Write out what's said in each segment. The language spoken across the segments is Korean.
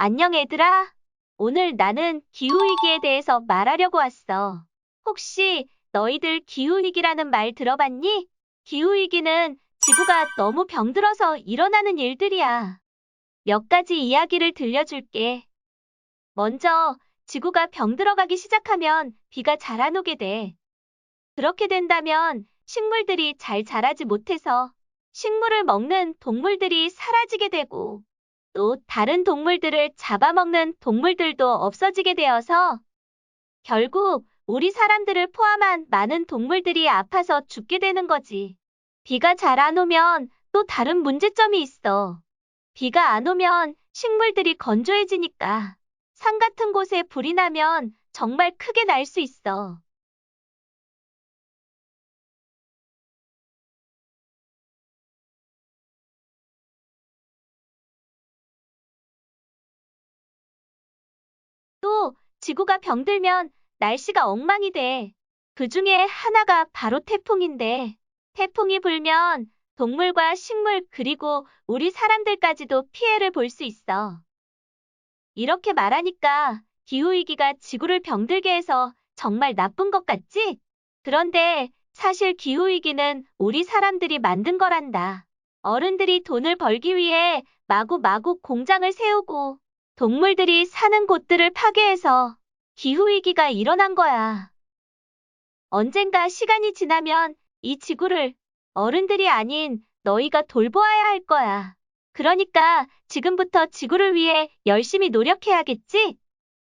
안녕 얘들아. 오늘 나는 기후위기에 대해서 말하려고 왔어. 혹시 너희들 기후위기라는 말 들어봤니? 기후위기는 지구가 너무 병들어서 일어나는 일들이야. 몇 가지 이야기를 들려줄게. 먼저, 지구가 병들어가기 시작하면 비가 잘 안 오게 돼. 그렇게 된다면 식물들이 잘 자라지 못해서 식물을 먹는 동물들이 사라지게 되고 또 다른 동물들을 잡아먹는 동물들도 없어지게 되어서 결국 우리 사람들을 포함한 많은 동물들이 아파서 죽게 되는 거지. 비가 잘 안 오면 또 다른 문제점이 있어. 비가 안 오면 식물들이 건조해지니까 산 같은 곳에 불이 나면 정말 크게 날 수 있어. 또 지구가 병들면 날씨가 엉망이 돼. 그 중에 하나가 바로 태풍인데, 태풍이 불면 동물과 식물 그리고 우리 사람들까지도 피해를 볼 수 있어. 이렇게 말하니까 기후위기가 지구를 병들게 해서 정말 나쁜 것 같지? 그런데 사실 기후위기는 우리 사람들이 만든 거란다. 어른들이 돈을 벌기 위해 마구마구 공장을 세우고 동물들이 사는 곳들을 파괴해서 기후위기가 일어난 거야. 언젠가 시간이 지나면 이 지구를 어른들이 아닌 너희가 돌보아야 할 거야. 그러니까 지금부터 지구를 위해 열심히 노력해야겠지?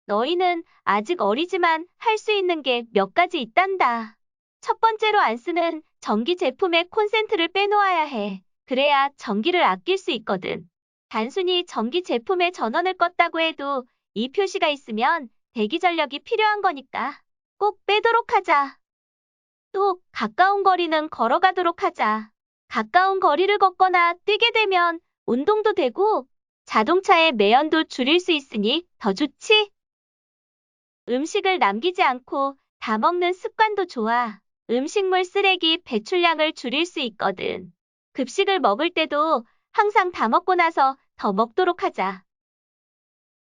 너희는 아직 어리지만 할 수 있는 게 몇 가지 있단다. 첫 번째로 안 쓰는 전기 제품의 콘센트를 빼놓아야 해. 그래야 전기를 아낄 수 있거든. 단순히 전기 제품의 전원을 껐다고 해도 이 표시가 있으면 대기 전력이 필요한 거니까 꼭 빼도록 하자. 또 가까운 거리는 걸어가도록 하자. 가까운 거리를 걷거나 뛰게 되면 운동도 되고 자동차의 매연도 줄일 수 있으니 더 좋지? 음식을 남기지 않고 다 먹는 습관도 좋아. 음식물 쓰레기 배출량을 줄일 수 있거든. 급식을 먹을 때도 항상 다 먹고 나서 더 먹도록 하자.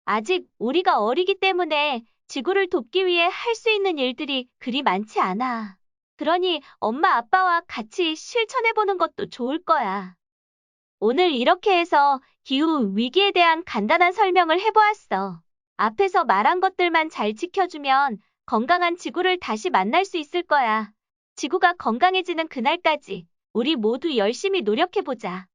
아직 우리가 어리기 때문에 지구를 돕기 위해 할 수 있는 일들이 그리 많지 않아. 그러니 엄마 아빠와 같이 실천해보는 것도 좋을 거야. 오늘 이렇게 해서 기후 위기에 대한 간단한 설명을 해보았어. 앞에서 말한 것들만 잘 지켜주면 건강한 지구를 다시 만날 수 있을 거야. 지구가 건강해지는 그날까지 우리 모두 열심히 노력해보자.